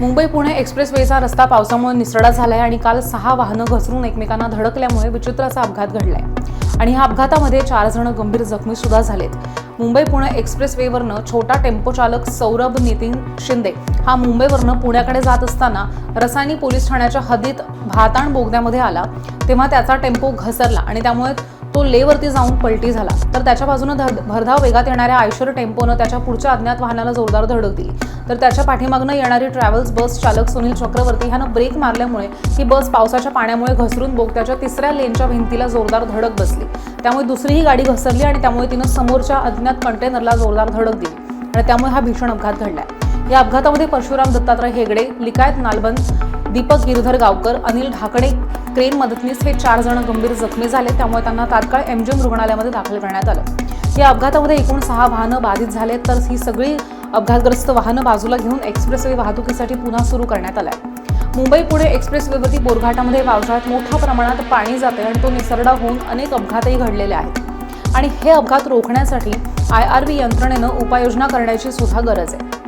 मुंबई पुणे एक्सप्रेसवेचा रस्ता पावसामुळे निसरडा झालाय आणि काल सहा वाहनं घसरून एकमेकांना धडकल्यामुळे विचित्र असा अपघात घडलाय. आणि ह्या अपघातामध्ये चार जण गंभीर जखमी सुद्धा झालेत. मुंबई पुणे एक्सप्रेसवेवरनं छोटा टेम्पो चालक सौरभ नितीन शिंदे हा मुंबईवरनं पुण्याकडे जात असताना रसायनी पोलीस ठाण्याच्या हद्दीत भाताण बोगद्यामध्ये आला. तेव्हा त्याचा टेम्पो घसरला आणि त्यामुळे तो लेवरती जाऊन पलटी झाला. तर त्याच्या बाजूनं भरधाव वेगात येणाऱ्या आयशर टेम्पोनं त्याच्या पुढच्या अज्ञात वाहनाला जोरदार धडक दिली. तर त्याच्या पाठीमागनं येणारी ट्रॅव्हल्स बस चालक सुनील चक्रवर्ती ह्यानं ब्रेक मारल्यामुळे ही बस पावसाच्या पाण्यामुळे घसरून बोगत्याच्या तिसऱ्या लेनच्या भिंतीला जोरदार धडक बसली. त्यामुळे दुसरीही गाडी घसरली आणि त्यामुळे तिनं समोरच्या अज्ञात कंटेनरला जोरदार धडक दिली. आणि त्यामुळे हा भीषण अपघात घडला या अपघातामध्ये परशुराम दत्तात्रय हेगडे लिकायत नालबंद दीपक गिरधर गावकर अनिल ढाकणे क्रेन मदतनीस हे चार जण गंभीर जखमी झाले. त्यामुळे त्यांना तात्काळ एमजीएम रुग्णालयामध्ये दाखल करण्यात आलं. या अपघातामध्ये एकूण सहा वाहनं बाधित झालेत तर ही सगळी अपघातग्रस्त वाहनं बाजूला घेऊन एक्सप्रेसवे वाहतुकीसाठी पुन्हा सुरू करण्यात आलं मुंबई पुढे एक्सप्रेसवेवरती बोरघाटामध्ये पावसाळ्यात मोठ्या प्रमाणात पाणी जाते आणि तो निसरडा होऊन अनेक अपघातही घडलेले आहेत. आणि हे अपघात रोखण्यासाठी आय आर बी यंत्रणेनं उपाययोजना करण्याची सुद्धा गरज आहे.